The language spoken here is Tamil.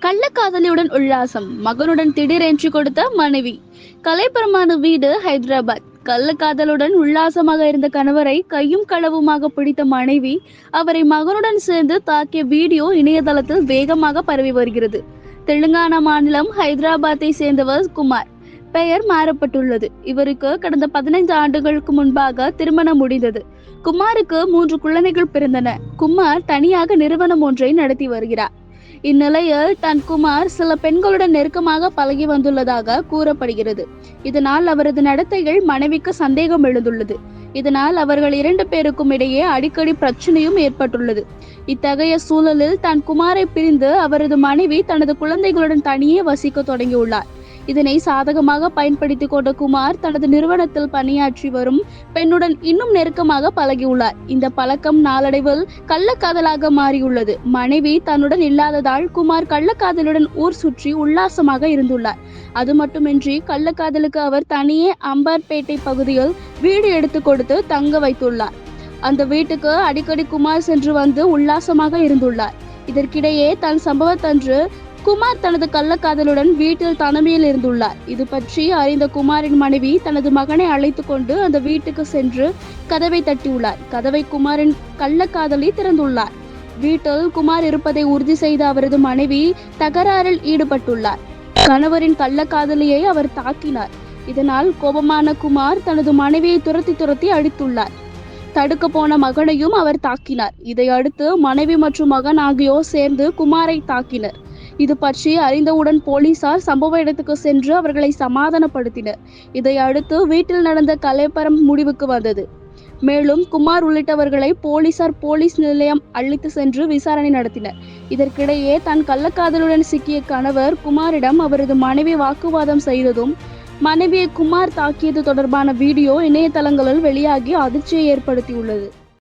கள்ளக்காதலியுடன் உல்லாசம். மகனுடன் திடீரென்று கொடுத்த மனைவி. கலைபரமான வீடு ஹைதராபாத். கள்ளக்காதலுடன் உல்லாசமாக இருந்த கணவரை கையும் களவுமாக பிடித்த மனைவி அவரை மகனுடன் சேர்ந்து தாக்கிய வீடியோ இணையதளத்தில் வேகமாக பரவி வருகிறது. தெலுங்கானா மாநிலம் ஹைதராபாத்தை சேர்ந்தவர் குமார். பெயர் மாறப்பட்டுள்ளது. இவருக்கு கடந்த பதினைந்து ஆண்டுகளுக்கு முன்பாக திருமணம் முடிந்தது. குமாருக்கு மூன்று குழந்தைகள் பிறந்தன. குமார் தனியாக நிறுவனம் ஒன்றை நடத்தி வருகிறார். இந்நிலையில் தன் குமார் சில பெண்களுடன் நெருக்கமாக பழகி வந்துள்ளதாக கூறப்படுகிறது. இதனால் அவரது நடத்தைகள் மனைவிக்கு சந்தேகம் எழுந்துள்ளது. இதனால் அவர்கள் இரண்டு பேருக்கும் இடையே அடிக்கடி பிரச்சனையும் ஏற்பட்டுள்ளது. இத்தகைய சூழலில் தன் குமாரை பிரிந்து அவரது மனைவி தனது குழந்தைகளுடன் தனியே வசிக்க தொடங்கியுள்ளார். இதனை சாதகமாக பயன்படுத்திக் கொண்ட குமார் தனது நிறுவனத்தில் பணியாற்றி வரும் பெண்ணுடன் இன்னும் நெருக்கமாக பழகியுள்ளார். இந்த பழக்கம் நாளடைவில் கள்ளக்காதலாக மாறியுள்ளது. மனைவி தன்னுடன் இல்லாததால் குமார் கள்ளக்காதலுடன் ஊர் சுற்றி உல்லாசமாக இருந்துள்ளார். அது மட்டுமின்றி கள்ளக்காதலுக்கு அவர் தனியே அம்பார்பேட்டை பகுதியில் வீடு எடுத்து கொடுத்து தங்க வைத்துள்ளார். அந்த வீட்டுக்கு அடிக்கடி குமார் சென்று வந்து உல்லாசமாக இருந்துள்ளார். இதற்கிடையே தன் சம்பவத்தன்று குமார் தனது கள்ளக்காதலுடன் வீட்டில் தனிமையில் இருந்துள்ளார். இது பற்றி அறிந்த குமாரின் மனைவி தனது மகனை அழைத்து கொண்டு அந்த வீட்டுக்கு சென்று கதவை தட்டியுள்ளார். கதவை குமாரின் கள்ளக்காதலி திறந்துள்ளார். வீட்டில் குமார் இருப்பதை உறுதி செய்த அவரது மனைவி தகராறில் ஈடுபட்டுள்ளார். கணவரின் கள்ளக்காதலியை அவர் தாக்கினார். இதனால் கோபமான குமார் தனது மனைவியை துரத்தி துரத்தி அடித்துள்ளார். தடுக்க போன மகனையும் அவர் தாக்கினார். இதையடுத்து மனைவி மற்றும் மகன் ஆகியோர் சேர்ந்து குமாரை தாக்கினர். இது பற்றி அறிந்தவுடன் போலீசார் சம்பவ இடத்துக்கு சென்று அவர்களை சமாதானப்படுத்தினர். இதை அடுத்து வீட்டில் நடந்த கலைப்பரம் முடிவுக்கு வந்தது. மேலும் குமார் உள்ளிட்டவர்களை போலீசார் போலீஸ் நிலையம் அழைத்து சென்று விசாரணை நடத்தினர். இதற்கிடையே தன் கள்ளக்காதலுடன் சிக்கிய கணவர் குமாரிடம் அவரது மனைவி வாக்குவாதம் செய்ததும் மனைவியை குமார் தாக்கியது தொடர்பான வீடியோ இணையதளங்களில் வெளியாகி அதிர்ச்சியை ஏற்படுத்தியுள்ளது.